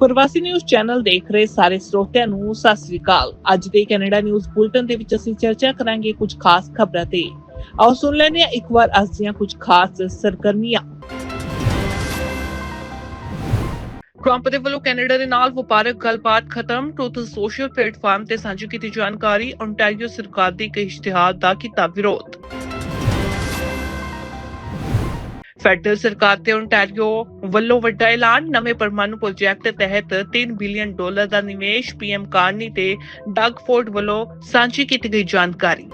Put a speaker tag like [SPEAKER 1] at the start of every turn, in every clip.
[SPEAKER 1] ਪ੍ਰਵਾਸੀ news channel ਦੇਖ ਰਹੇ ਸਾਰੇ ਸਰੋਤਿਆਂ ਨੂੰ ਸਤਿ ਸ੍ਰੀ ਅਕਾਲ। ਅੱਜ ਦੇ ਕੈਨੇਡਾ ਨਿਊਜ਼ ਬੁਲਟਨ ਦੇ ਵਿੱਚ ਅਸੀਂ ਚਰਚਾ ਕਰਾਂਗੇ ਕੁਝ ਖਾਸ ਖਬਰਾਂ ਤੇ। ਆਓ ਸੁਣ ਲੈਂਦੇ ਹਾਂ ਇੱਕ ਵਾਰ ਅੱਜ ਦੀਆਂ ਕੁਝ ਖਾਸ ਸਰਗਰਮੀਆਂ। ਟਰੰਪ ਦੇ ਵੱਲੋਂ ਕੈਨੇਡਾ ਦੇ ਨਾਲ ਵਪਾਰਕ ਗੱਲਬਾਤ ਖਤਮ, ਟਰੂਥ ਸੋਸ਼ਲ ਪਲੇਟਫਾਰਮ ਤੇ ਸਾਂਝੀ ਕੀਤੀ ਜਾਣਕਾਰੀ ਓਨਟਾਰੀਓ ਸਰਕਾਰ ਦੇ ਇੱਕ ਇਸ਼ਤਿਹਾਰ ਦਾ ਕੀਤਾ ਵਿਰੋਧ। ਫੈਡਰਲ ਸਰਕਾਰ ਤੇ ਓਨਟਾਰੀਓ ਵੱਲੋਂ ਵੱਡਾ ਐਲਾਨ, ਨਵੇਂ ਪਰਮਾਣੂ ਪ੍ਰੋਜੈਕਟ ਤਹਿਤ 3 ਬਿਲੀਅਨ ਡਾਲਰ ਦਾ ਨਿਵੇਸ਼ ਪੀਐਮ ਕਾਰਨੀ ਤੇ ਡਗ ਫੋਰਡ ਵੱਲੋਂ ਸਾਂਝੀ ਕੀਤੀ ਗਈ ਜਾਣਕਾਰੀ।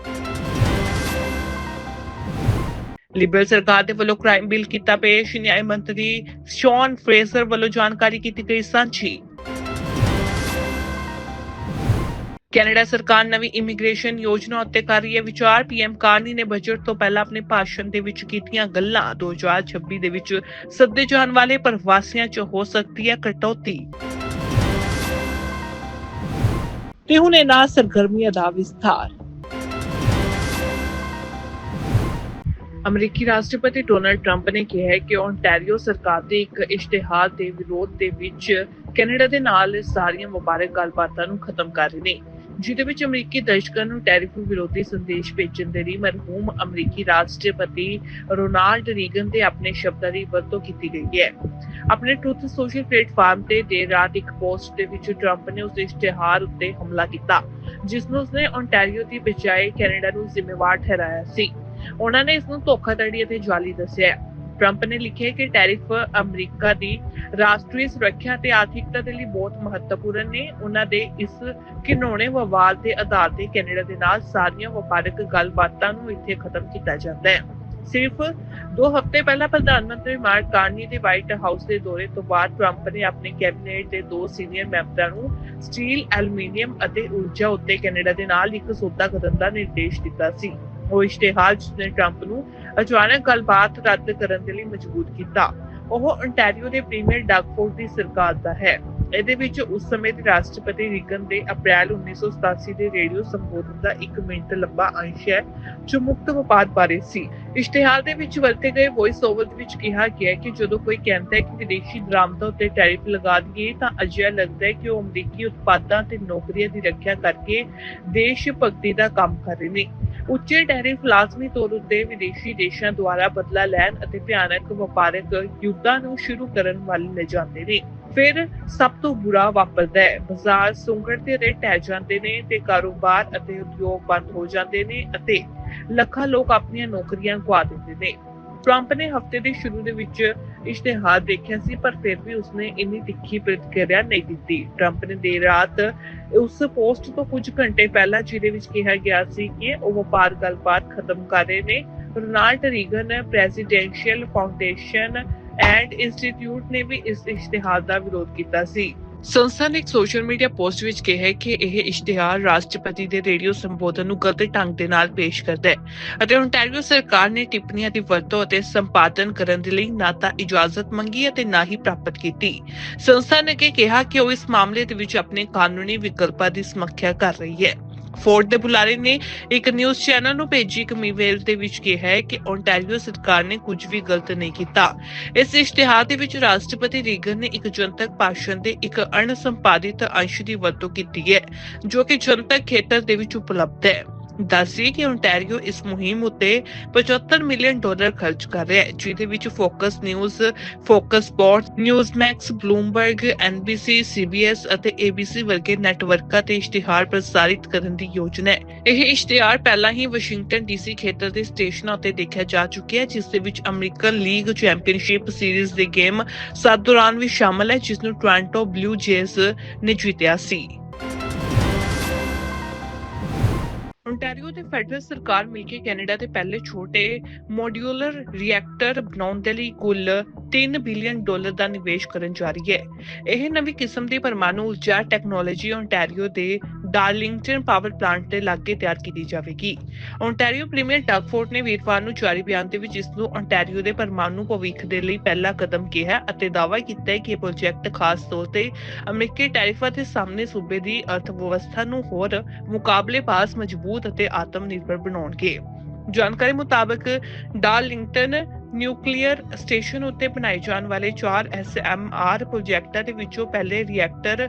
[SPEAKER 1] ਲਿਬਰਲ ਸਰਕਾਰ ਦੇ ਵੱਲੋਂ ਕ੍ਰਾਈਮ ਬਿੱਲ ਕੀਤਾ ਪੇਸ਼, ਨਿਆਂ ਮੰਤਰੀ ਸ਼ੌਨ ਫਰੇਜ਼ਰ ਵੱਲੋਂ ਜਾਣਕਾਰੀ ਕੀਤੀ ਗਈ ਸਾਂਝੀ। ਕੈਨੇਡਾ ਸਰਕਾਰ ਨਵੀਂ ਇਮੀਗ੍ਰੇਸ਼ਨ ਯੋਜਨਾ ਉੱਤੇ ਕਰ ਰਹੀ ਹੈ। ਵਿਚਾਰ ਪੀਐਮ ਕਾਰਨੀ ਨੇ ਬਜਟ ਤੋਂ ਪਹਿਲਾਂ ਆਪਣੇ ਭਾਸ਼ਣ ਦੇ ਵਿੱਚ ਕੀਤੀਆਂ ਗੱਲਾਂ। 2026 ਦੇ ਵਿੱਚ ਸੱਦੇ ਜਾਣ ਵਾਲੇ ਪ੍ਰਵਾਸੀਆਂ 'ਚ ਹੋ ਸਕਦੀ ਹੈ ਕਟੌਤੀ। ਤੇ ਹੁਣ ਇਹਨਾਂ ਸਰਗਰਮੀਆਂ ਦਾ ਵਿਸਥਾਰ। ਅਮਰੀਕੀ ਰਾਸ਼ਟਰਪਤੀ ਡੋਨਲਡ ਟਰੰਪ ਨੇ ਕਿਹਾ ਹੈ ਕਿ ਓਨਟਾਰੀਓ ਸਰਕਾਰ ਦੇ ਇੱਕ ਇਸ਼ਤਿਹਾਰ ਦੇ ਵਿਰੋਧ ਦੇ ਵਿੱਚ ਕੈਨੇਡਾ ਦੇ ਨਾਲ ਸਾਰੀਆਂ ਵਪਾਰਕ ਗੱਲਬਾਤਾਂ ਨੂੰ ਖਤਮ ਕਰ ਰਹੇ ਨੇ। ਜਿਹਦੇ ਵਿੱਚ ਅਮਰੀਕੀ ਦਰਸ਼ਕਾਂ ਨੂੰ ਟੈਰਿਫ ਵਿਰੋਧੀ ਸੰਦੇਸ਼ ਭੇਜਣ ਦੇ ਲਈ ਮਰਹੂਮ ਅਮਰੀਕੀ ਰਾਸ਼ਟਰਪਤੀ ਰੋਨਾਲਡ ਰੀਗਨ ਦੇ ਆਪਣੇ ਸ਼ਬਦਾਂ ਦੀ ਵਰਤੋਂ ਕੀਤੀ ਗਈ ਹੈ। ਆਪਣੇ ਟਰੂਥ ਸੋਸ਼ਲ ਪਲੇਟਫਾਰਮ ਤੇ ਦੇਰ ਰਾਤ ਇੱਕ ਪੋਸਟ ਦੇ ਵਿੱਚ ਟਰੰਪ ਨੇ ਉਸ ਇਸ਼ਤਿਹਾਰ ਉੱਤੇ ਹਮਲਾ ਕੀਤਾ, ਜਿਸ ਨੂੰ ਉਸਨੇ ਓਨਟਾਰੀਓ ਦੀ ਬਜਾਏ ਕੈਨੇਡਾ ਨੂੰ ਜ਼ਿੰਮੇਵਾਰ ਠਹਿਰਾਇਆ ਸੀ। ਉਹਨਾਂ ਨੇ ਇਸ ਨੂੰ ਧੋਖਾਧੜੀ ਅਤੇ ਜਾਲੀ ਦੱਸਿਆ ਟਰੰਪ ਨੇ ਲਿਖਿਆ ਕਿ ਟੈਰਿਫ ਅਮਰੀਕਾ ਦੀ ਰਾਸ਼ਟਰੀ ਸੁਰੱਖਿਆ ਤੇ ਆਰਥਿਕਤਾ ਦੇ ਲਈ ਬਹੁਤ ਮਹੱਤਵਪੂਰਨ ਨੇ। ਉਹਨਾਂ ਦੇ ਇਸ ਘਿਨੌਣੇ ਵਿਵਾਦ ਦੇ ਆਧਾਰ ਤੇ ਕੈਨੇਡਾ ਦੇ ਨਾਲ ਸਾਰੀਆਂ ਵਪਾਰਕ ਗੱਲਬਾਤਾਂ ਨੂੰ ਇੱਥੇ ਖਤਮ ਕੀਤਾ ਜਾਂਦਾ ਹੈ। ਸਿਰਫ ਦੋ ਹਫ਼ਤੇ ਪਹਿਲਾਂ ਪ੍ਰਧਾਨ ਮੰਤਰੀ ਮਾਰਕ ਕਾਰਨੀ ਦੇ ਵਾਈਟ ਹਾਊਸ ਦੇ ਦੌਰੇ ਤੋਂ ਬਾਅਦ ਟਰੰਪ ਨੇ ਆਪਣੇ ਕੈਬਨਿਟ ਦੇ ਦੋ ਸੀਨੀਅਰ ਮੈਂਬਰਾਂ ਨੂੰ ਸਟੀਲ, ਐਲੂਮੀਨੀਅਮ ਅਤੇ ਊਰਜਾ ਉੱਤੇ ਕੈਨੇਡਾ ਦੇ ਨਾਲ ਇੱਕ ਸੌਦਾ ਕਰਨ ਦਾ ਨਿਰਦੇਸ਼ ਦਿੱਤਾ ਸੀ। ਉਹ ਇਸ਼ਤਿਹਾਰ ਜਿਸਨੇ ਟਰੰਪ ਨੂੰ, ਅਚਾਨਕ ਗੱਲਬਾਤ ਰੱਦ ਕਰਨ ਦੇ ਲਈ ਮਜਬੂਰ ਕੀਤਾ। ਉਹ ontario ਦੇ ਪ੍ਰੀਮੀਅਰ ਡਗਫੋਰਡ ਦੀ ਸਰਕਾਰ ਦਾ ਹੈ। ਇਹਦੇ ਵਿੱਚ ਉਸ ਸਮੇਂ ਦੇ ਰਾਸ਼ਟਰਪਤੀ ਰਿਗਨ ਦੇ ਅਪ੍ਰੈਲ 1987 ਦੇ ਰੇਡੀਓ ਸੰਬੋਧਨ ਦਾ 1 ਮਿੰਟ ਲੰਬਾ ਅੰਸ਼ ਹੈ, ਜੋ ਮੁਕਤ ਵਪਾਰ ਬਾਰੇ ਸੀ। ਇਸ਼ਤਿਹਾਰ ਦੇ ਵਿੱਚ ਵਰਤੇ ਗਏ ਵੌਇਸ ਓਵਰ ਦੇ ਵਿੱਚ ਕਿਹਾ ਗਿਆ ਕਿ ਜਦੋਂ ਕੋਈ ਕਹਿੰਦਾ ਹੈ ਕਿ ਵਿਦੇਸ਼ੀ ਦਰਾਮਦਾਂ ਉੱਤੇ ਟੈਰਿਫ ਲਗਾ ਦਈਏ, ਤਾਂ ਅਜਿਹਾ ਲੱਗਦਾ ਹੈ ਕਿ ਉਹ ਅਮਰੀਕੀ ਉਤਪਾਦਾਂ ਤੇ ਨੌਕਰੀਆਂ ਦੀ ਰੱਖਿਆ ਕਰਕੇ ਦੇਸ਼ ਭਗਤੀ ਦਾ ਕੰਮ ਕਰ ਰਹੇ ਨੇ। ਉੱਚੇ ਟੈਰਿਫ ਲਾਜ਼ਮੀ ਤੌਰ ਉੱਤੇ ਵਿਦੇਸ਼ੀ ਦੇਸ਼ਾਂ ਦੁਆਰਾ ਬਦਲਾ ਲੈਣ ਅਤੇ ਭਿਆਨਕ ਵਪਾਰਕ ਯੁੱਧਾਂ ਨੂੰ ਸ਼ੁਰੂ ਕਰਨ ਵੱਲ ਲੈ ਜਾਂਦੇ ਨੇ। ਫਿਰ ਸਭ ਤੋਂ ਬੁਰਾ ਵਾਪਰਦਾ ਹੈ। ਬਾਜ਼ਾਰ ਸੁੰਗੜਦੇ ਰਹੇ ਟਹਿ ਜਾਂਦੇ ਨੇ ਤੇ ਕਾਰੋਬਾਰ ਅਤੇ ਉਦਯੋਗ ਬੰਦ ਹੋ ਜਾਂਦੇ ਨੇ ਅਤੇ ਲੱਖਾਂ ਲੋਕ ਆਪਣੀਆਂ ਨੌਕਰੀਆਂ ਗਵਾ ਦਿੰਦੇ ਨੇ। ਟਰੰਪ ਨੇ ਹਫ਼ਤੇ ਦੇ ਸ਼ੁਰੂ ਦੇ ਵਿੱਚ ਇਸ਼ਤਿਹਾਰ ਦੇਖਿਆ ਸੀ, ਪਰ ਫਿਰ ਵੀ ਉਸਨੇ ਇੰਨੀ ਤਿੱਖੀ ਪ੍ਰਤੀਕਿਰਿਆ ਨਹੀਂ ਦਿੱਤੀ। ਟਰੰਪ ਨੇ ਦੇਰ ਰਾਤ ਉਸ ਪੋਸਟ ਤੋਂ ਕੁਝ ਘੰਟੇ ਪਹਿਲਾਂ ਜਿਹਦੇ ਵਿੱਚ ਕਿਹਾ ਗਿਆ ਸੀ ਕਿ ਉਹ ਵਪਾਰ ਗੱਲਬਾਤ ਖਤਮ ਕਰ ਰਹੇ ਨੇ। Ronald Reagan presidential foundation and institute ਨੇ ਵੀ ਇਸ ਇਸ਼ਤਿਹਾਰ ਦਾ ਵਿਰੋਧ ਕੀਤਾ ਸੀ। ਸੰਸਥਾ ਨੇ ਇੱਕ ਸੋਸ਼ਲ ਮੀਡੀਆ ਪੋਸਟ ਵਿੱਚ ਕਿਹਾ ਹੈ ਕਿ ਇਹ ਇਸ਼ਤਿਹਾਰ ਰਾਸ਼ਟਰਪਤੀ ਦੇ ਰੇਡੀਓ ਸੰਬੋਧਨ ਨੂੰ ਗਲਤ ਢੰਗ ਦੇ ਨਾਲ ਪੇਸ਼ ਕਰਦਾ ਹੈ ਅਤੇ ਓਨਟਾਰੀਓ ਸਰਕਾਰ ਨੇ ਟਿੱਪਣੀਆਂ ਦੀ ਵਰਤੋਂ ਅਤੇ ਸੰਪਾਦਨ ਕਰਨ ਦੇ ਲਈ ਨਾ ਤਾਂ ਇਜਾਜ਼ਤ ਮੰਗੀ ਅਤੇ ਨਾ ਹੀ ਪ੍ਰਾਪਤ ਕੀਤੀ। ਸੰਸਥਾ ਨੇ ਕਿ ਕਿਹਾ ਕਿ ਉਹ ਇਸ ਮਾਮਲੇ ਦੇ ਵਿੱਚ ਆਪਣੇ ਕਾਨੂੰਨੀ ਵਿਕਲਪਾਂ ਦੀ ਸਮੀਖਿਆ ਕਰ ਰਹੀ ਹੈ। ਫੋਰਡ ਦੇ ਬੁਲਾਰੇ ਨੇ ਇੱਕ ਨਿਊਜ਼ ਚੈਨਲ ਨੂੰ ਭੇਜੀ ਇੱਕ ਈਮੇਲ ਦੇ ਵਿੱਚ ਕਿਹਾ ਹੈ ਕਿ ਓਨਟਾਰੀਓ ਸਰਕਾਰ ਨੇ ਕੁਝ ਵੀ ਗਲਤ ਨਹੀਂ ਕੀਤਾ। ਇਸ ਇਸ਼ਤਿਹਾਰ ਦੇ ਵਿੱਚ ਰਾਸ਼ਟਰਪਤੀ ਰੀਗਨ ਨੇ ਇੱਕ ਜਨਤਕ ਭਾਸ਼ਣ ਦੇ ਇੱਕ ਅਣਸੰਪਾਦਿਤ ਅੰਸ਼ ਦੀ ਵਰਤੋਂ ਕੀਤੀ ਹੈ, ਜੋ ਕਿ ਜਨਤਕ ਖੇਤਰ ਦੇ ਵਿੱਚ ਉਪਲਬਧ ਹੈ। ਦੱਸੀ ਕਿ ਓਨਟਾਰੀਓ ਇਸ ਮੁਹਿੰਮ ਉੱਤੇ 75 ਮਿਲੀਅਨ ਡਾਲਰ ਖਰਚ ਕਰ ਰਿਹਾ ਹੈ, ਜਿਹਦੇ ਵਿੱਚ Fox News Fox Sports News Bloomberg NBC CBS ਅਤੇ ਏਬੀਸੀ ਵਰਗੇ ਨੈਟਵਰਕਾਂ ਤੇ ਇਸ਼ਤਿਹਾਰ ਪ੍ਰਸਾਰਿਤ ਕਰਨ ਦੀ ਯੋਜਨਾ ਹੈ। ਇਹ ਇਸ਼ਤਿਹਾਰ ਪਹਿਲਾਂ ਹੀ ਵਾਸ਼ਿੰਗਟਨ ਡੀਸੀ ਖੇਤਰ ਦੇ ਸਟੇਸ਼ਨਾਂ ਉਤੇ ਦੇਖਿਆ ਜਾ ਚੁੱਕਿਆ ਹੈ, ਜਿਸ ਦੇ ਵਿੱਚ ਅਮਰੀਕਨ ਲੀਗ ਚੈਂਪੀਅਨਸ਼ਿਪ ਸੀਰੀਜ਼ ਦੇ ਗੇਮ ਸੱਤ ਦੌਰਾਨ ਵੀ ਸ਼ਾਮਲ ਹੈ, ਜਿਸ ਨੂੰ ਟੋਰਾਂਟੋ ਬਲੂ ਜੇਜ਼ ਨੇ ਜਿੱਤਿਆ ਸੀ। ਓਨਟਾਰੀਓ ਤੇ ਫੈਡਰਲ ਸਰਕਾਰ ਮਿਲ ਕੇ ਕੈਨੇਡਾ ਦੇ ਪਹਿਲੇ ਛੋਟੇ ਮੋਡਿਊਲਰ ਰਿਐਕਟਰ ਬਣਾਉਣ ਦੇ ਲਈ ਕੁੱਲ 3 ਬਿਲੀਅਨ ਡਾਲਰ ਦਾ ਨਿਵੇਸ਼ ਕਰਨ ਜਾ ਰਹੀ ਹੈ। ਇਹ ਨਵੀਂ ਕਿਸਮ ਦੀ ਪਰਮਾਣੂ ਊਰਜਾ ਟੈਕਨੋਲੋਜੀ ਓਨਟਾਰੀਓ ਦੇ ਡਾਰਲਿੰਗਟਨ ਪਾਵਰ ਪਲਾਂਟ ਦੇ ਲਾਗੇ ਤਿਆਰ ਕੀਤੀ ਜਾਵੇਗੀ। ਓਨਟਾਰੀਓ ਪ੍ਰੀਮੀਅਰ ਡਗਫੋਰਡ ਨੇ ਵੀਰਵਾਰ ਨੂੰ ਜਾਰੀ ਬਿਆਨ ਦੇ ਵਿੱਚ ਇਸ ਨੂੰ ਓਨਟਾਰੀਓ ਦੇ ਪਰਮਾਣੂ ਭਵਿੱਖ ਦੇ ਲਈ ਪਹਿਲਾ ਕਦਮ ਕਿਹਾ ਅਤੇ ਦਾਅਵਾ ਕੀਤਾ ਹੈ ਕਿ ਇਹ ਪ੍ਰੋਜੈਕਟ ਖਾਸ ਤੌਰ ਤੇ ਅਮਰੀਕੀ ਟੈਰਿਫਾਂ ਦੇ ਸਾਹਮਣੇ ਸੂਬੇ ਦੀ ਅਰਥ ਵਿਵਸਥਾ ਨੂੰ ਹੋਰ ਮੁਕਾਬਲੇ ਪਾਸ ਮਜ਼ਬੂਤ ਅਤੇ ਆਤਮ ਨਿਰਭਰ ਬਣਾਉਣਗੇ। ਜਾਣਕਾਰੀ ਮੁਤਾਬਕ ਡਾਰਲਿੰਗਟਨ ਨਿਊਕਲੀਅਰ ਸਟੇਸ਼ਨ ਉੱਤੇ ਬਣਾਏ ਜਾਣ ਵਾਲੇ 4 ਐਸਐਮਆਰ ਪ੍ਰੋਜੈਕਟਾਂ ਦੇ ਵਿੱਚੋਂ ਪਹਿਲੇ ਰਿਐਕਟਰ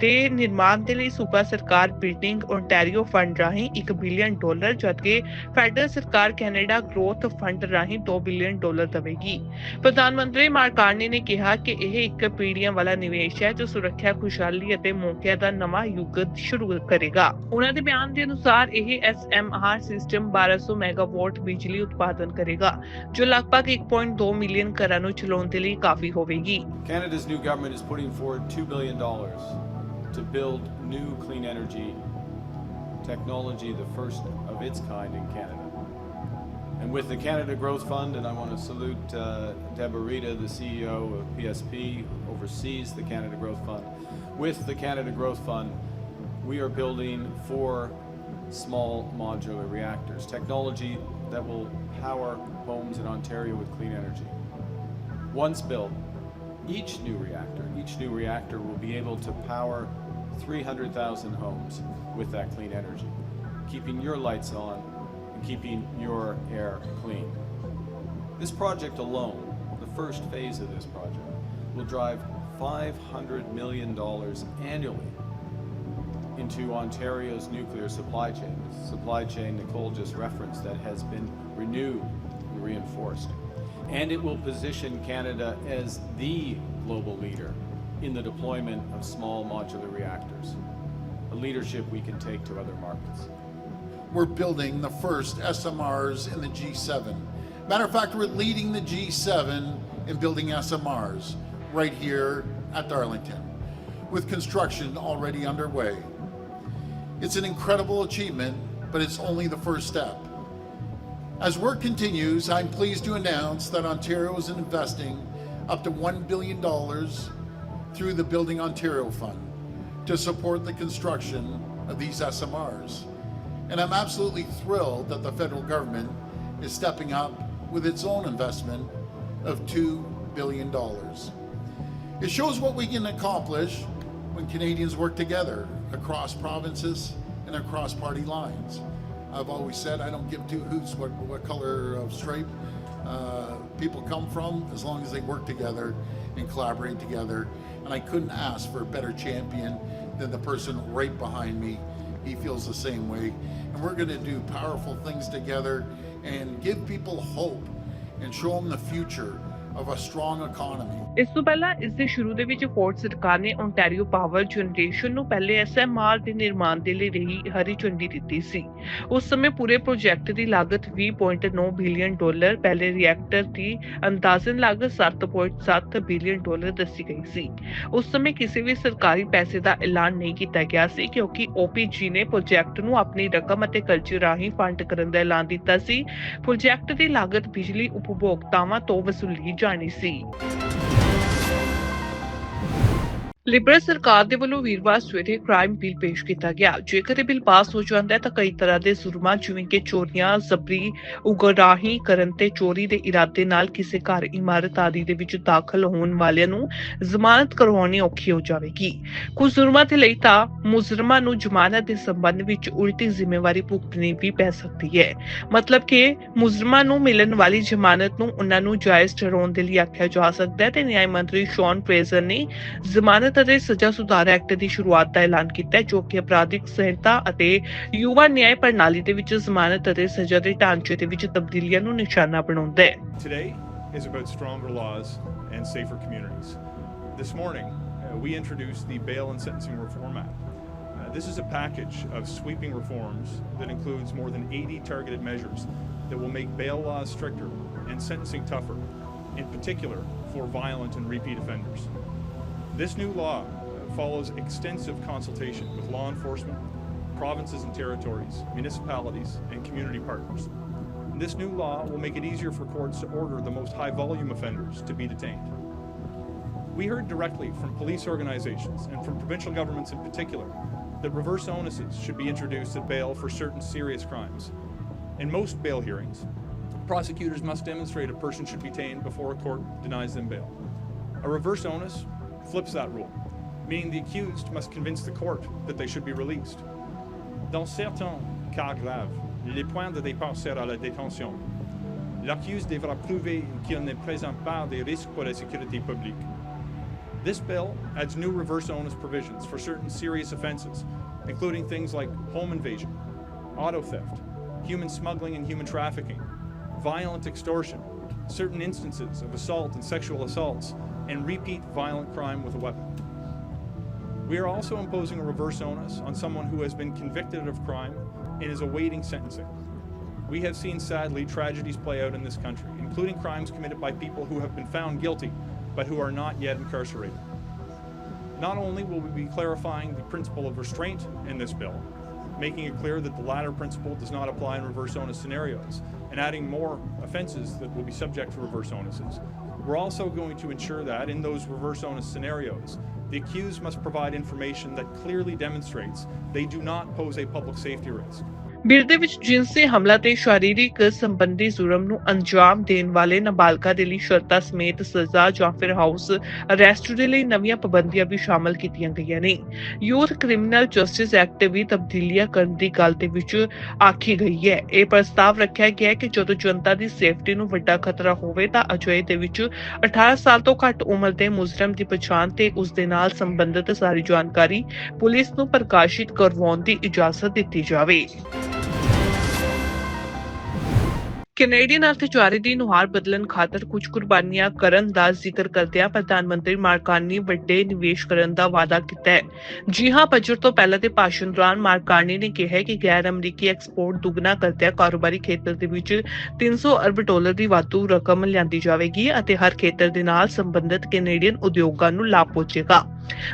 [SPEAKER 1] ਦੇ ਨਿਰਮਾਣ ਦੇ ਲਈ ਸੂਬਾ ਸਰਕਾਰ ਬਿਲਡਿੰਗ ਓਨਟਾਰੀਓ ਫੰਡ ਰਾਹੀਂ 1 ਬਿਲੀਅਨ ਡਾਲਰ ਜਦਕਿ ਫੈਡਰਲ ਸਰਕਾਰ ਕੈਨੇਡਾ ਗ੍ਰੋਥ ਫੰਡ ਰਾਹੀਂ 2 ਬਿਲੀਅਨ ਡਾਲਰ ਦੇਵੇਗੀ। ਪ੍ਰਧਾਨ ਮੰਤਰੀ ਮਾਰਕ ਨੇ ਕਿਹਾ ਕਿ ਇਹ ਇੱਕ ਪੀੜ੍ਹੀਆਂ ਵਾਲਾ ਨਿਵੇਸ਼ ਹੈ ਜੋ ਸੁਰੱਖਿਆ, ਖੁਸ਼ਹਾਲੀ ਅਤੇ ਮੌਕਿਆਂ ਦਾ ਨਵਾਂ ਯੁੱਗ ਸ਼ੁਰੂ ਕਰੇਗਾ। ਉਹਨਾਂ ਦੇ ਬਿਆਨ ਦੇ ਅਨੁਸਾਰ ਇਹ ਐਸਐਮਆਰ ਸਿਸਟਮ 1200 ਮੈਗਾਵਾਟ ਬਿਜਲੀ ਉਤਪਾਦਨ ਕਰੇਗਾ, ਜੋ ਲਗਭਗ 1.2 ਮਿਲੀਅਨ ਘਰਾਂ ਨੂੰ ਚਲਾਉਣ ਦੇ ਲਈ ਕਾਫੀ ਹੋਵੇਗੀ
[SPEAKER 2] Canada's new government is putting forward $2 billion to build new clean energy technology, the first of its kind in Canada. And with the Canada Growth Fund, and I want to salute uh, Deborah Rita, the CEO of PSP, oversees the Canada Growth Fund. With the Canada Growth Fund, we are building four small modular reactors, technology that will power homes in Ontario with clean energy. Once built, each new reactor, each new reactor will be able to power 300,000 homes with that clean energy, keeping your lights on and keeping your air clean. This project alone, the first phase of this project, will drive $500 million annually into Ontario's nuclear supply chain. The supply chain Nicole just referenced that has been renewed and reinforced. And it will position Canada as the global leader in the deployment of small modular reactors, a leadership we can take to other markets.
[SPEAKER 3] we're building the first SMRs in the G7. Matter of fact, we're leading the G7 in building SMRs right here at Darlington, with construction already underway. It's an incredible achievement, but it's only the first step. As work continues, I'm pleased to announce that Ontario is investing up to $1 billion through the Building Ontario Fund to support the construction of these SMRs. And I'm absolutely thrilled that the federal government is stepping up with its own investment of $2 billion. It shows what we can accomplish when Canadians work together across provinces and across party lines. I've always said I don't give two hoots what, what color of stripe uh, people come from as long as they work together and collaborate together. And I couldn't ask for a better champion than the person right behind me. He feels the same way. And we're going to do powerful things together and give people hope and show them the future of a strong economy.
[SPEAKER 1] ਇਸ ਤੋਂ ਪਹਿਲਾਂ ਇਸ ਦੇ ਸ਼ੁਰੂ ਦੇ ਵਿੱਚ Ford ਸਰਕਾਰ ਨੇ ਓਨਟਾਰੀਓ ਪਾਵਰ ਜਨਰੇਸ਼ਨ ਨੂੰ ਪਹਿਲੇ ਐਸਐਮਆਰ ਦੇ ਨਿਰਮਾਣ ਦੇ ਲਈ ਰਹੀ ਹਰੀ ਝੰਡੀ ਦਿੱਤੀ ਸੀ। ਉਸ ਸਮੇਂ ਪੂਰੇ ਪ੍ਰੋਜੈਕਟ ਦੀ ਲਾਗਤ 20.9 ਬਿਲੀਅਨ ਡਾਲਰ, ਪਹਿਲੇ ਰਿਐਕਟਰ ਦੀ ਅੰਦਾਜ਼ਨ ਲਾਗਤ 7.7 ਬਿਲੀਅਨ ਡਾਲਰ ਦੱਸੀ ਗਈ ਸੀ। ਉਸ ਸਮੇਂ ਕਿਸੇ ਵੀ ਸਰਕਾਰੀ ਪੈਸੇ ਦਾ ਐਲਾਨ ਨਹੀਂ ਕੀਤਾ ਗਿਆ ਸੀ ਕਿਉਂਕਿ ਓਪੀਜੀ ਨੇ ਪ੍ਰੋਜੈਕਟ ਨੂੰ ਆਪਣੀ ਰਕਮ ਅਤੇ ਕਰਜ਼ੇ ਰਾਹੀਂ ਫੰਡ ਕਰਨ ਦਾ ਐਲਾਨ ਦਿੱਤਾ ਸੀ। ਪ੍ਰੋਜੈਕਟ ਦੀ ਲਾਗਤ ਬਿਜਲੀ ਉਪਭੋਗਤਾਵਾਂ ਤੋਂ ਵਸੂਲੀ ਜਾਣੀ ਸੀ। ਲਿਬਰਲ ਸਰਕਾਰ ਦੇ ਵੱਲੋਂ ਵੀਰਵਾਰ ਸਵੇਰੇ ਕ੍ਰਾਈਮ ਬਿੱਲ ਪੇਸ਼ ਕੀਤਾ ਗਿਆ। ਜੇਕਰ ਇਹ ਬਿੱਲ ਪਾਸ ਹੋ ਜਾਂਦਾ ਹੈ ਤਾਂ ਕਈ ਤਰ੍ਹਾਂ ਦੇ ਜ਼ੁਰਮਾਂ, ਜਿਵੇਂ ਕਿ ਚੋਰੀਆਂ, ਜ਼ਬਰੀ ਉਗਰਾਹੀ ਕਰਨ ਤੇ ਚੋਰੀ ਦੇ ਇਰਾਦੇ ਨਾਲ ਕਿਸੇ ਘਰ, ਇਮਾਰਤ ਆਦਿ ਦੇ ਵਿੱਚ ਦਾਖਲ ਹੋਣ ਵਾਲਿਆਂ ਨੂੰ ਜ਼ਮਾਨਤ ਕਰਵਾਉਣੀ ਔਖੀ ਹੋ ਜਾਵੇਗੀ। ਕੁਝ ਜ਼ੁਰਮਾਂ ਦੇ ਲਈ ਤਾਂ ਮੁਜਰਮਾਂ ਨੂੰ ਜ਼ਮਾਨਤ ਦੇ ਸੰਬੰਧ ਵਿੱਚ ਉਲਟੀ ਜ਼ਿੰਮੇਵਾਰੀ ਭੁਗਤਣੀ ਵੀ ਪੈ ਸਕਦੀ ਹੈ। ਮਤਲਬ ਕਿ ਮੁਜਰਮਾਂ ਨੂੰ ਮਿਲਣ ਵਾਲੀ ਜ਼ਮਾਨਤ ਨੂੰ ਉਹਨਾਂ ਨੂੰ ਜਾਇਜ਼ ਠਹਿਰਾਉਣ ਦੇ ਲਈ ਆਖਿਆ ਜਾ ਸਕਦਾ ਹੈ ਤੇ ਨਿਆਂ ਮੰਤਰੀ ਸ਼ੌਨ ਫਰੇਜ਼ਰ ਨੇ ਜ਼ਮਾਨਤ ਅਤੇ ਸਜ਼ਾ ਸੁਧਾਰ ਐਕਟ ਦੀ ਸ਼ੁਰੂਆਤ ਦਾ ਐਲਾਨ ਕੀਤਾ ਹੈ ਜੋ ਕਿ ਅਪਰਾਧਿਕ ਸੰਹਿਤਾ ਅਤੇ ਯੁਵਾ ਨਿਆਂ ਪ੍ਰਣਾਲੀ ਦੇ ਵਿੱਚ ਜ਼ਮਾਨਤ ਅਤੇ ਸਜ਼ਾ ਦੇ ਢਾਂਚੇ ਦੇ ਵਿੱਚ ਤਬਦੀਲੀਆਂ ਨੂੰ ਨਿਸ਼ਾਨਾ ਬਣਾਉਂਦਾ ਹੈ
[SPEAKER 4] Today is about stronger laws and safer communities. This morning, uh, we introduced the Bail and Sentencing Reform Act. Uh, this is a package of sweeping reforms that includes more than 80 targeted measures that will make bail laws stricter and sentencing tougher, in particular for violent and repeat offenders. This new law follows extensive consultation with law enforcement, provinces and territories, municipalities, and community partners. This new law will make it easier for courts to order the most high volume offenders to be detained. We heard directly from police organizations and from provincial governments in particular that reverse onuses should be introduced at bail for certain serious crimes. In most bail hearings, prosecutors must demonstrate a person should be detained before a court denies them bail. A reverse onus flips that rule, meaning the accused must convince the court that they should be released. Dans certains cas graves, les points de départ à la détention L'accusé devra prouver qu'il ne présente pas des risques pour la sécurité publique. This bill adds new reverse onus provisions for certain serious offenses, including things like home invasion, auto theft, human smuggling and human trafficking, violent extortion, certain instances of assault and sexual assaults, and repeat violent crime with a weapon. We are also imposing a reverse onus on someone who has been convicted of crime and is awaiting sentencing. We have seen sadly tragedies play out in this country, including crimes committed by people who have been found guilty but who are not yet incarcerated. Not only will we be clarifying the principle of restraint in this bill, making it clear that the latter principle does not apply in reverse onus scenarios, and adding more offenses that will be subject to reverse onuses, we're also going to ensure that in those reverse onus scenarios, the accused must provide information that clearly demonstrates they do not pose a public safety risk.
[SPEAKER 1] Bill ਵਿੱਚ ਜਿਨਸੀ ਹਮਲਾ ਤੇ ਸ਼ਾਰੀਰਿਕ ਸੰਬੰਧੀ ਜ਼ੁਰਮ ਨੂੰ ਅੰਜਾਮ ਦੇਣ ਵਾਲੇ ਨਾਬਾਲਗਾ ਦੇ ਲਈ ਸ਼ਰਤਾਂ ਸਮੇਤ ਸਜ਼ਾ ਜਾਂ ਫਿਰ ਹਾਊਸ ਅਰੈਸਟ ਦੇ ਲਈ ਨਵੀਆਂ ਪਾਬੰਦੀਆਂ ਵੀ ਸ਼ਾਮਲ ਕੀਤੀਆਂ ਗਈਆਂ ਨੇ। ਯੂਥ ਕ੍ਰਿਮੀਨਲ ਜਸਟਿਸ ਐਕਟ ਵੀ ਤਬਦੀਲੀਆਂ ਕਰਨ ਦੀ ਗੱਲ ਦੇ ਵਿੱਚ ਆਖੀ ਗਈ ਹੈ। ਇਹ ਪ੍ਰਸਤਾਵ ਰੱਖਿਆ ਗਿਆ ਹੈ ਕਿ ਜਦੋਂ ਜਨਤਾ ਦੀ ਸੇਫਟੀ ਨੂੰ ਵੱਡਾ ਖਤਰਾ ਹੋਵੇ ਤਾਂ ਅਜਿਹੇ ਦੇ ਵਿੱਚ 18 ਸਾਲ ਤੋਂ ਘੱਟ ਉਮਰ ਦੇ ਮੁਜਰਮ ਦੀ ਪਛਾਣ ਤੇ ਉਸ ਦੇ ਨਾਲ ਸੰਬੰਧਿਤ ਸਾਰੀ ਜਾਣਕਾਰੀ ਪੁਲਿਸ ਨੂੰ ਪ੍ਰਕਾਸ਼ਿਤ ਕਰਵਾਉਣ ਦੀ ਇਜਾਜ਼ਤ ਦਿੱਤੀ ਜਾਵੇ। ਕੈਨੇਡੀਅਨ ਅਰਥਚਾਰੇ ਦੀ ਨੁਹਾਰ ਬਦਲਣ ਖਾਤਰ ਕੁਝ ਕੁਰਬਾਨੀਆਂ ਕਰਨ ਦਾ ਜ਼ਿਕਰ ਕਰਦਿਆਂ ਪ੍ਰਧਾਨ ਮੰਤਰੀ ਮਾਰਕਾਨੀ ਵੱਡੇ ਨਿਵੇਸ਼ ਕਰਨ ਦਾ ਵਾਅਦਾ ਕੀਤਾ ਹੈ। ਜੀ ਹਾਂ, ਬਜਟ ਤੋਂ ਪਹਿਲਾਂ ਦੇ ਭਾਸ਼ਣ ਦੌਰਾਨ ਮਾਰਕਾਨੀ ਨੇ ਕਿਹਾ ਕਿ ਗੈਰ ਅਮਰੀਕੀ ਐਕਸਪੋਰਟ ਦੁੱਗਣਾ ਕਰਦਿਆਂ ਕਾਰੋਬਾਰੀ ਖੇਤਰ ਦੇ ਵਿੱਚ 300 ਅਰਬ ਡਾਲਰ ਦੀ ਵਾਧੂ ਰਕਮ ਲਿਆਂਦੀ ਜਾਵੇਗੀ ਅਤੇ ਹਰ ਖੇਤਰ ਦੇ ਨਾਲ ਸੰਬੰਧਿਤ ਕੈਨੇਡੀਅਨ ਉਦਯੋਗਾਂ ਨੂੰ ਲਾਭ ਪਹੁੰਚੇਗਾ।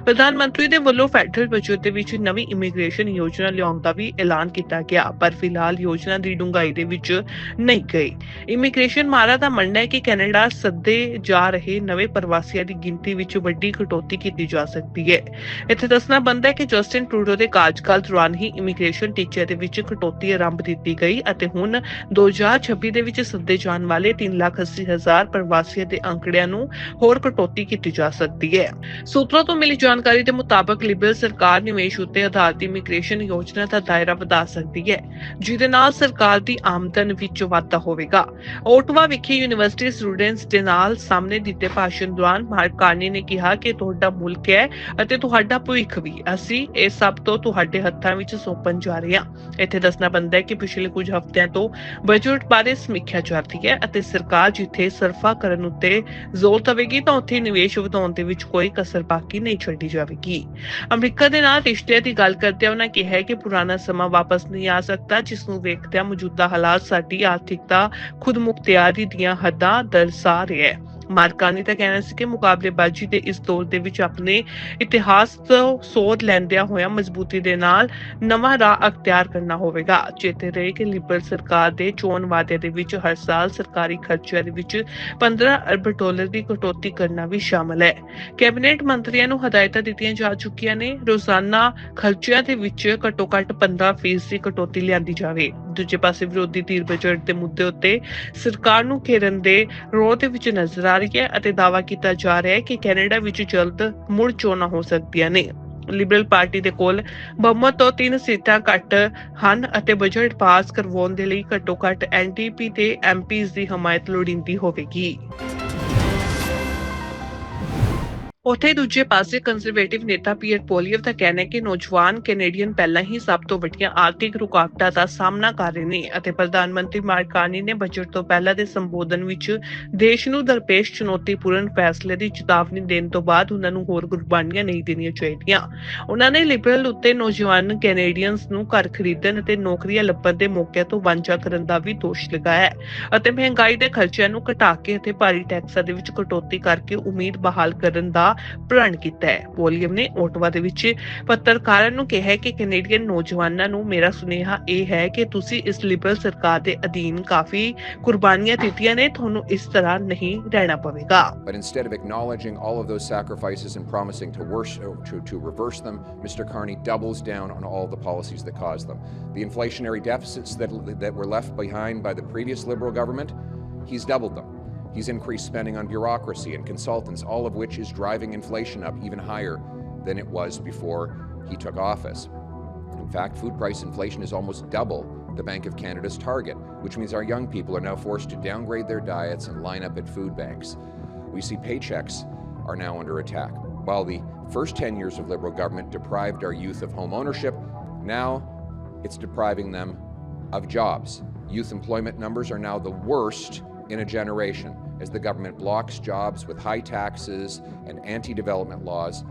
[SPEAKER 1] ਪ੍ਰਧਾਨ ਮੰਤਰੀ ਦੇ ਵੱਲੋਂ ਫੈਡਰਲ ਬਜਟ ਦੇ ਵਿੱਚ ਨਵੀਂ ਇਮੀਗ੍ਰੇਸ਼ਨ ਯੋਜਨਾ ਲਿਆਉਣ ਦਾ ਵੀ ਐਲਾਨ ਕੀਤਾ ਗਿਆ, ਪਰ ਫਿਲਹਾਲ ਯੋਜਨਾ ਦੀ ਡੂੰਘਾਈ ਦੇ ਵਿੱਚ ਨਹੀਂ ਗਈ। ਇਮੀਗ੍ਰੇਸ਼ਨ ਮਾਰਾ ਦਾ ਮੰਨਣਾ ਹੈ ਕਿ ਕੈਨੇਡਾ ਸੱਦੇ ਜਾ ਰਹੇ ਨਵੇਂ ਪ੍ਰਵਾਸੀਆਂ ਦੀ ਗਿਣਤੀ ਵਿੱਚ ਵੱਡੀ ਕਟੌਤੀ ਕੀਤੀ ਜਾ ਸਕਦੀ ਹੈ। ਇੱਥੇ ਦੱਸਣਾ ਬਣਦਾ ਹੈ ਕਿ ਜਸਟਿਨ ਟਰੂਡੋ ਦੇ ਕਾਰਜਕਾਲ ਦੌਰਾਨ ਹੀ ਇਮੀਗ੍ਰੇਸ਼ਨ ਟੀਚੇ ਦੇ ਵਿੱਚ ਕਟੌਤੀ ਆਰੰਭ ਦਿੱਤੀ ਗਈ ਅਤੇ ਹੁਣ 2026 ਦੇ ਵਿੱਚ ਸੱਦੇ ਜਾਣ ਵਾਲੇ 380000 ਪ੍ਰਵਾਸੀਆਂ ਦੇ ਅੰਕੜਿਆਂ ਨੂੰ ਹੋਰ ਕਟੌਤੀ ਕੀਤੀ ਜਾ ਸਕਦੀ ਹੈ। ਸੂਤਰਾਂ ਤੋਂ ਮਿਲੀ ਜਾਣਕਾਰੀ ਦੇ ਮੁਤਾਬਕ ਲਿਬਰਲ ਸਰਕਾਰ ਨਿਵੇਸ਼ ਉੱਤੇ ਆਧਾਰਿਤ ਇਮੀਗ੍ਰੇਸ਼ਨ ਯੋਜਨਾ ਦਾ ਦਾਇਰਾ ਵਧਾ ਸਕਦੀ ਹੈ, ਜਿਹਦੇ ਨਾਲ ਸਰਕਾਰ ਦੀ ਆਮਦਨ ਵਿੱਚ ਵਾਧਾ ਹੋਵੇਗਾ। ਓਟਵਾ ਵਿਖੇ ਯੂਨੀਵਰਸਿਟੀ ਸਟੂਡੈਂਟਸ ਦੇ ਨਾਲ ਸਾਹਮਣੇ ਦਿੱਤੇ ਭਾਸ਼ਣ ਦੌਰਾਨ ਮਾਰਕਾਨੀ ਨੇ ਕਿਹਾ ਕਿ ਤੁਹਾਡਾ ਮੁਲਕ ਹੈ ਅਤੇ ਤੁਹਾਡਾ ਭਵਿੱਖ ਵੀ, ਅਸੀਂ ਇਹ ਸਭ ਤੋਂ ਤੁਹਾਡੇ ਹੱਥਾਂ ਵਿੱਚ ਸੌਂਪਣ ਜਾ ਰਹੇ ਹਾਂ। ਇੱਥੇ ਦੱਸਣਾ ਬਣਦਾ ਹੈ ਕਿ ਪਿਛਲੇ ਕੁਝ ਹਫ਼ਤਿਆਂ ਤੋਂ ਬਜਟ ਬਾਰੇ ਸਮੀਖਿਆ ਚੱਲ ਰਹੀ ਹੈ ਅਤੇ ਸਰਕਾਰ ਜਿੱਥੇ ਸਰਫਾ ਕਰਨ ਉੱਤੇ ਜ਼ੋਰ ਦੇਵੇਗੀ ਤਾਂ ਉੱਥੇ ਨਿਵੇਸ਼ ਵਧਾਉਣ ਦੇ ਵਿੱਚ ਕੋਈ ਕਸਰ ਬਾਕੀ ਨਹੀਂ ਛੱਡੀ ਜਾਵੇਗੀ। ਅਮਰੀਕਾ ਦੇ ਨਾਲ ਰਿਸ਼ਤੇ ਦੀ ਗੱਲ ਕਰਦਿਆਂ ਉਹਨਾਂ ਕਿਹਾ ਕਿ ਪੁਰਾਣਾ ਸਮਾਂ ਵਾਪਸ ਨਹੀਂ ਆ ਸਕਦਾ, ਜਿਸ ਨੂੰ ਵੇਖਦਿਆਂ ਮੌਜੂਦਾ ਹਾਲਾਤ ਸਾਡੀ ਆਰਥਿਕਤਾ ਖੁਦ ਮੁਖਤਿਆਰੀ ਦੀਆਂ ਹੱਦਾਂ ਦਰਸਾ ਰਿਹਾ ਹੈ। ਮਾਰਕਾਨੀ ਦਾ ਕਹਿਣਾ ਸੀ ਕਿ ਮੁਕਾਬਲੇਬਾਜ਼ੀ ਦੇ ਇਸ ਦੌਰ ਦੇ ਵਿੱਚ ਆਪਣੇ ਇਤਿਹਾਸ ਤੋਂ ਸੋਧ ਲੈਂਦਿਆਂ ਹੋਇਆਂ ਮਜ਼ਬੂਤੀ ਦੇ ਨਾਲ ਨਵਾਂ ਰਾਹ ਅਖਤਿਆਰ ਕਰਨਾ ਹੋਵੇਗਾ। ਚੇਤੇ ਰਹੇ ਕਿ ਲਿਬਰਲ ਸਰਕਾਰ ਦੇ ਚੋਣ ਵਾਅਦੇ ਦੇ ਵਿੱਚ ਹਰ ਸਾਲ ਸਰਕਾਰੀ ਖਰਚਿਆਂ ਦੇ ਵਿੱਚ 15 ਅਰਬ ਡਾਲਰ ਦੀ ਕਟੌਤੀ ਕਰਨਾ ਵੀ ਸ਼ਾਮਲ ਹੈ। ਕੈਬਨਿਟ ਮੰਤਰੀਆਂ ਨੂੰ ਹਦਾਇਤਾਂ ਦਿੱਤੀਆਂ ਜਾ ਚੁੱਕੀਆਂ ਨੇ, ਰੋਜ਼ਾਨਾ ਖਰਚਿਆਂ ਦੇ ਵਿੱਚ ਘੱਟੋ-ਘੱਟ 15% ਦੀ ਕਟੌਤੀ ਲਿਆਂਦੀ ਜਾਵੇ। ਦੂਜੇ ਪਾਸੇ ਵਿਰੋਧੀ ਧਿਰ ਬਜਟ ਦੇ ਮੁੱਦੇ ਉੱਤੇ ਸਰਕਾਰ ਨੂੰ ਘੇਰਨ ਦੇ ਰੋਹ ਦੇ ਵਿੱਚ ਨਜ਼ਰ ਆ ਰਹੀ ਹੈ ਅਤੇ ਦਾਵਾ ਕੀਤਾ ਜਾ ਰਿਹਾ ਹੈ ਕਿ ਕੈਨੇਡਾ ਵਿੱਚ ਜਲਦ ਮੁੜ ਚੋਣਾਂ ਹੋ ਸਕਦੀਆਂ ਨੇ। ਲਿਬਰਲ ਪਾਰਟੀ ਦੇ ਕੋਲ ਬਹੁਮਤ ਤੋਂ ਤਿੰਨ ਸੀਟਾਂ ਘੱਟ ਹਨ ਅਤੇ ਬਜਟ ਪਾਸ ਕਰਵਾਉਣ ਦੇ ਲਈ ਘੱਟੋ-ਘੱਟ ਐਨਡੀਪੀ ਤੇ ਐਮਪੀਜ਼ ਦੀ ਹਮਾਇਤ ਲੋੜੀਂਦੀ ਹੋਵੇਗੀ। ਉੱਥੇ ਦੂਜੇ ਪਾਸੇ ਕੰਜ਼ਰਵੇਟਿਵ ਨੇਤਾ ਪੀਅਰ ਪੋਲੀਅਰ ਦਾ ਕਹਿਣਾ ਹੈ ਕਿ ਨੌਜਵਾਨ ਕੈਨੇਡੀਅਨ ਪਹਿਲਾਂ ਹੀ ਸਭ ਤੋਂ ਵੱਡੀਆਂ ਆਰਥਿਕ ਰੁਕਾਵਟਾਂ ਦਾ ਸਾਹਮਣਾ ਕਰ ਰਹੇ ਨੇ ਅਤੇ ਪ੍ਰਧਾਨ ਮੰਤਰੀ ਮਾਰਕਾਨੀ ਨੇ ਬਜਟ ਤੋਂ ਪਹਿਲਾਂ ਦੇ ਸੰਬੋਧਨ ਵਿੱਚ ਦੇਸ਼ ਨੂੰ ਦਰਪੇਸ਼ ਚੁਣੌਤੀਪੂਰਨ ਫੈਸਲੇ ਦੀ ਚੇਤਾਵਨੀ ਦੇਣ ਤੋਂ ਬਾਅਦ ਉਹਨਾਂ ਨੂੰ ਹੋਰ ਕੁਰਬਾਨੀਆਂ ਨਹੀਂ ਦੇਣੀਆਂ ਚਾਹੀਦੀਆਂ। ਉਹਨਾਂ ਨੇ ਲਿਬਰਲ ਉੱਤੇ ਨੌਜਵਾਨ ਕੈਨੇਡੀਅਨਸ ਨੂੰ ਘਰ ਖਰੀਦਣ ਅਤੇ ਨੌਕਰੀਆਂ ਲੱਭਣ ਦੇ ਮੌਕਿਆਂ ਤੋਂ ਵਾਂਝਾ ਕਰਨ ਦਾ ਵੀ ਦੋਸ਼ ਲਗਾਇਆ ਅਤੇ ਮਹਿੰਗਾਈ ਦੇ ਖਰਚਿਆਂ ਨੂੰ ਘਟਾ ਕੇ ਅਤੇ ਭਾਰੀ ਟੈਕਸਾਂ ਦੇ ਵਿੱਚ ਕਟੌਤੀ ਕਰਕੇ ਉਮੀਦ ਬਹਾਲ ਕਰਨ ਦਾ ਪ੍ਰਣ ਕੀਤਾ ਹੈ ਪੋਲੀਅਮ ਨੇ ਓਟਵਾ ਦੇ ਵਿੱਚ ਪੱਤਰਕਾਰਾਂ ਨੂੰ ਕਿਹਾ ਹੈ ਕਿ ਕੈਨੇਡੀਅਨ ਨੌਜਵਾਨਾਂ ਨੂੰ ਮੇਰਾ ਸੁਨੇਹਾ ਇਹ ਹੈ ਕਿ ਤੁਸੀਂ ਇਸ ਲਿਬਰਲ ਸਰਕਾਰ ਦੇ ਅਧੀਨ ਕਾਫੀ ਕੁਰਬਾਨੀਆਂ ਦਿੱਤੀਆਂ ਨੇ ਤੁਹਾਨੂੰ ਇਸ ਤਰ੍ਹਾਂ ਨਹੀਂ ਰਹਿਣਾ ਪਵੇਗਾ
[SPEAKER 5] But instead of acknowledging all of those sacrifices and promising to, worse, to, to reverse them, Mr. Carney doubles down on all the policies that caused them. The inflationary deficits that, that were left behind by the previous Liberal government, he's doubled them. He's increased spending on bureaucracy and consultants, all of which is driving inflation up even higher than it was before he took office. In fact, food price inflation is almost double the Bank of Canada's target, which means our young people are now forced to downgrade their diets and line up at food banks. We see paychecks are now under attack. While the first 10 years of Liberal government deprived our youth of home ownership, now it's depriving them of jobs. Youth employment numbers are now the worst in a generation as the government blocks jobs with high taxes and anti development laws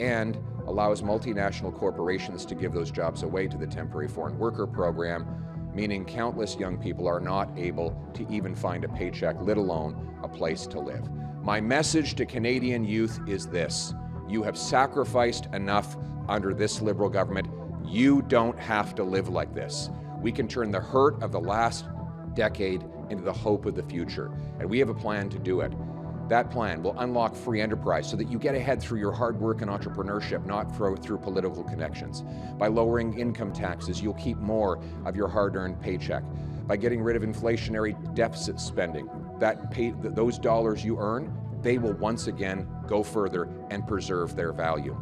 [SPEAKER 5] and allows multinational corporations to give those jobs away to the temporary foreign worker program, meaning countless young people are not able to even find a paycheck, let alone a place to live. My message to Canadian youth is this you have sacrificed enough under this Liberal government. You don't have to live like this. We can turn the hurt of the last decade into the hope of the future, and we have a plan to do it. That plan will unlock free enterprise so that you get ahead through your hard work and entrepreneurship, not through, political connections. By lowering income taxes, you'll keep more of your hard earned paycheck. By getting rid of inflationary deficit spending, that pay, those dollars you earn, they will once again go further and preserve their value.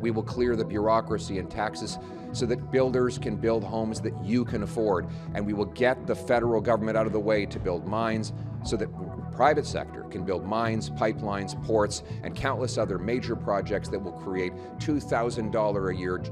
[SPEAKER 5] We will clear the bureaucracy and taxes so that builders can build homes that you can afford. And we will get the federal government out of the way to build mines so that private sector can build mines, pipelines, ports, and countless other major projects that will create $2,000 a year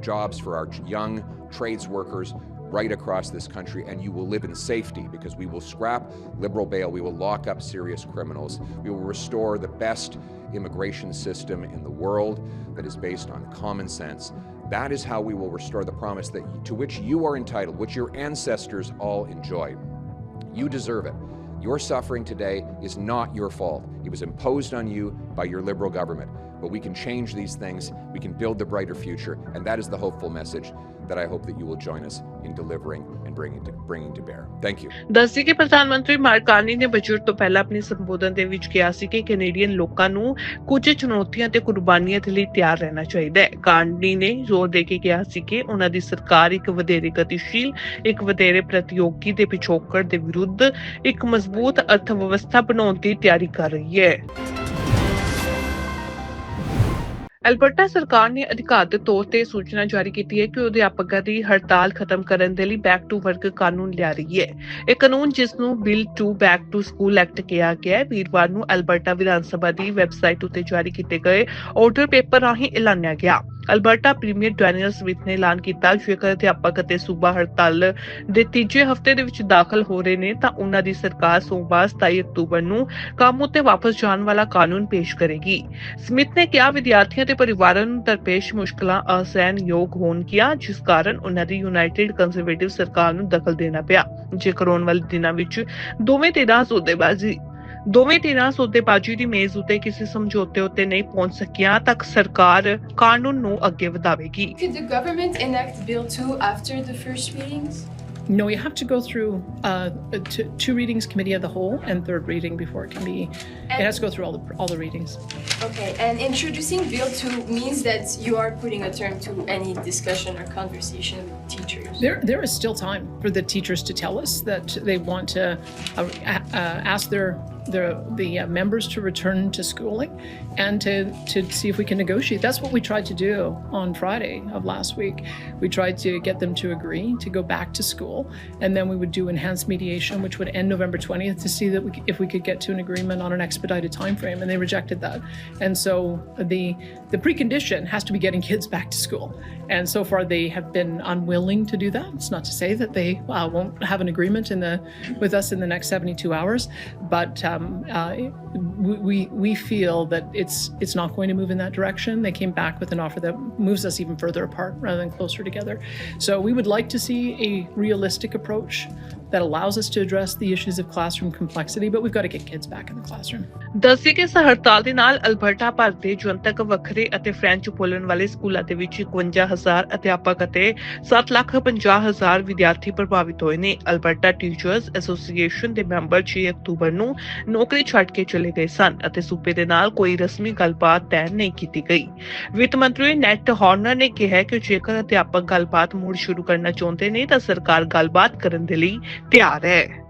[SPEAKER 5] jobs for our young trades workers right across this country, and you will live in safety because we will scrap liberal bail, we will lock up serious criminals, we will restore the best immigration system in the world that is based on common sense. That is how we will restore the promise that to which you are entitled, which your ancestors all enjoyed. You deserve it. Your suffering today is not your fault. It was imposed on you by your liberal government. But we can change these things, we can build the brighter future, and that is the hopeful message that I hope that you will join us in delivering and bringing to, bringing to bear. Thank you.
[SPEAKER 1] ਦੱਸੀ ਕਿ ਪ੍ਰਧਾਨ ਮੰਤਰੀ ਮਾਰਕਾਨੀ ਨੇ budget ਤੋਂ ਪਹਿਲਾਂ ਆਪਣੇ ਸੰਬੋਧਨ ਦੇ ਵਿੱਚ ਕਿਹਾ ਸੀ ਕਿ ਕੈਨੇਡੀਅਨ ਲੋਕਾਂ ਨੂੰ ਕੁਝ ਚੁਣੌਤੀਆਂ ਤੇ ਕੁਰਬਾਨੀਆਂ ਦੇ ਲਈ ਤਿਆਰ ਰਹਿਣਾ ਚਾਹੀਦਾ ਹੈ ਕਾਰਨੀ ਨੇ ਜ਼ੋਰ ਦੇ ਕੇ ਕਿਹਾ ਸੀ ਕਿ ਉਹਨਾਂ ਦੀ ਸਰਕਾਰ ਇੱਕ ਵਧੇਰੇ ਗਤੀਸ਼ੀਲ ਇੱਕ ਵਧੇਰੇ ਪ੍ਰਤੀਯੋਗੀ ਦੇ ਪਿਛੋਕੜ ਦੇ ਵਿਰੁੱਧ ਇੱਕ ਮਜ਼ਬੂਤ ਅਰਥ ਵਿਵਸਥਾ ਬਣਾਉਣ ਦੀ ਤਿਆਰੀ ਕਰ ਰਹੀ ਹੈ ਅਲਬਰਟਾ ਸਰਕਾਰ ਨੇ ਅਧਿਕਾਰਤ ਤੌਰ ਤੇ ਸੂਚਨਾ ਜਾਰੀ ਕੀਤੀ ਹੈ ਕਿ ਅਧਿਆਪਕਾਂ ਦੀ ਹੜਤਾਲ ਖਤਮ ਕਰਨ ਦੇ ਲਈ ਬੈਕ ਟੂ ਵਰਕ ਕਾਨੂੰਨ ਲਿਆ ਰਹੀ ਹੈ। ਇਹ ਕਾਨੂੰਨ ਜਿਸ ਨੂੰ bill two back to school act ਕਿਹਾ ਗਿਆ ਹੈ, ਵੀਰਵਾਰ ਨੂੰ ਅਲਬਰਟਾ ਵਿਧਾਨ ਸਭਾ ਦੀ ਵੈਬਸਾਈਟ ਉੱਤੇ ਜਾਰੀ ਕੀਤੇ ਗਏ ਆਰਡਰ ਪੇਪਰ ਰਾਹੀਂ ਐਲਾਨਿਆ ਗਿਆ। ਅਲਬਰਟਾ ਪ੍ਰੀਮੀਅਰ ਡੈਨੀਅਲ ਸਮਿਥ ਨੇ ਐਲਾਨ ਕੀਤਾ ਜੇਕਰ ਅਧਿਆਪਕ ਅਤੇ ਸੂਬਾ ਹੜਤਾਲ ਦੇ ਤੀਜੇ ਹਫ਼ਤੇ ਦੇ ਵਿੱਚ ਦਾਖਲ ਹੋ ਰਹੇ ਨੇ, ਤਾਂ ਉਹਨਾਂ ਦੀ ਸਰਕਾਰ ਸੋਮਵਾਰ 27 ਅਕਤੂਬਰ ਨੂੰ ਕੰਮ ਉਤੇ ਵਾਪਸ ਜਾਣ ਵਾਲਾ ਕਾਨੂੰਨ ਪੇਸ਼ ਕਰੇਗੀ। ਸਮਿਥ ਨੇ ਕਿਹਾ, ਵਿਦਿਆਰਥੀਆਂ ਤੇ ਪਰਿਵਾਰਾਂ ਨੂੰ ਦਰਪੇਸ਼ ਮੁਸ਼ਕਲਾਂ ਅਸਹਿਣਯੋਗ ਹੋਣਗੀਆਂ ਜਿਸ ਕਾਰਨ ਉਹਨਾਂ ਦੀ ਯੂਨਾਈਟਿਡ ਕੰਜ਼ਰਵੇਟਿਵ ਸਰਕਾਰ ਨੂੰ ਦਖਲ ਦੇਣਾ ਪਿਆ। ਜੇਕਰ ਆਉਣ ਵਾਲੇ ਦਿਨਾਂ ਵਿੱਚ ਦੋਵੇਂ ਧਿਰਾਂ ਸੌਦੇਬਾਜ਼ੀ ਦੋਵੇਂ ਧਿਰਾਂ ਸੌਦੇਬਾਜ਼ੀ ਦੀ ਮੇਜ਼ ਉੱਤੇ ਕਿਸੇ ਸਮਝੌਤੇ ਉੱਤੇ ਨਹੀਂ ਪਹੁੰਚ ਸਕੀਆਂ ਤਾਂ ਸਰਕਾਰ ਕਾਨੂੰਨ ਨੂੰ ਅੱਗੇ ਵਧਾਵੇਗੀ
[SPEAKER 6] Could the government enact Bill 2 after the first readings?
[SPEAKER 7] No, you have to go through uh, two, two readings, committee of the whole, and third reading before it can be. It has to go through all the all the readings.
[SPEAKER 6] Okay, and introducing Bill 2 means that you are putting a term to any discussion or conversation with teachers.
[SPEAKER 7] There, there is still time for the teachers to tell us that they want to uh, a- uh, ask their the the uh, members to return to schooling, and to to see if we can negotiate. That's what we tried to do on Friday of last week. We tried to get them to agree to go back to school, and then we would do enhanced mediation, which would end November twentieth, to see that we, if we could get to an agreement on an expedited time frame, and they rejected that. And so the the precondition has to be getting kids back to school, and so far they have been unwilling to do that. It's not to say that they uh, won't have an agreement in the with us in the next 72 hours, but um, uh, we, we feel that it's it's not going to move in that direction. They came back with an offer that moves us even further apart rather than closer together. So we would like to see a realistic approach that allows us to address the issues of classroom complexity, but we've got to get kids back in the classroom.
[SPEAKER 1] ਦੱਸੀ ਕਿ ਇਸ ਹੜਤਾਲ ਦੇ ਨਾਲ Alberta ਭਰ ਦੇ ਜਨਤਕ ਵੱਖਰੇ ਅਤੇ ਫ੍ਰੈਂਚ ਬੋਲਣ ਵਾਲੇ ਸਕੂਲਾਂ ਦੇ ਵਿੱਚ 51000 ਅਧਿਆਪਕ ਅਤੇ 750000 ਵਿਦਿਆਰਥੀ ਪ੍ਰਭਾਵਿਤ ਹੋਏ ਨੇ ਅਲਬਰਟਾ ਟੀਚਰਸ ਐਸੋਸੀਏਸ਼ਨ ਦੇ ਮੈਂਬਰ 6 ਅਕਤੂਬਰ ਨੂੰ ਨੌਕਰੀ ਛੱਡ ਕੇ ਚਲੇ ਗਏ ਸਨ ਅਤੇ ਸੂਬੇ ਦੇ ਨਾਲ ਕੋਈ ਰਸਮੀ ਗੱਲਬਾਤ ਤੈਅ ਨਹੀਂ ਕੀਤੀ ਗਈ ਵਿੱਤ ਮੰਤਰੀ ਨੈਟ ਹਾਰਨਰ ਨੇ ਕਿਹਾ ਕਿ ਜੇਕਰ ਅਧਿਆਪਕ ਗੱਲਬਾਤ ਮੁੜ ਸ਼ੁਰੂ ਕਰਨਾ ਚਾਹੁੰਦੇ ਨੇ ਤਾਂ ਸਰਕਾਰ ਗੱਲਬਾਤ ਕਰਨ ਦੇ ਲਈ ਤਿਆਰ ਹੈ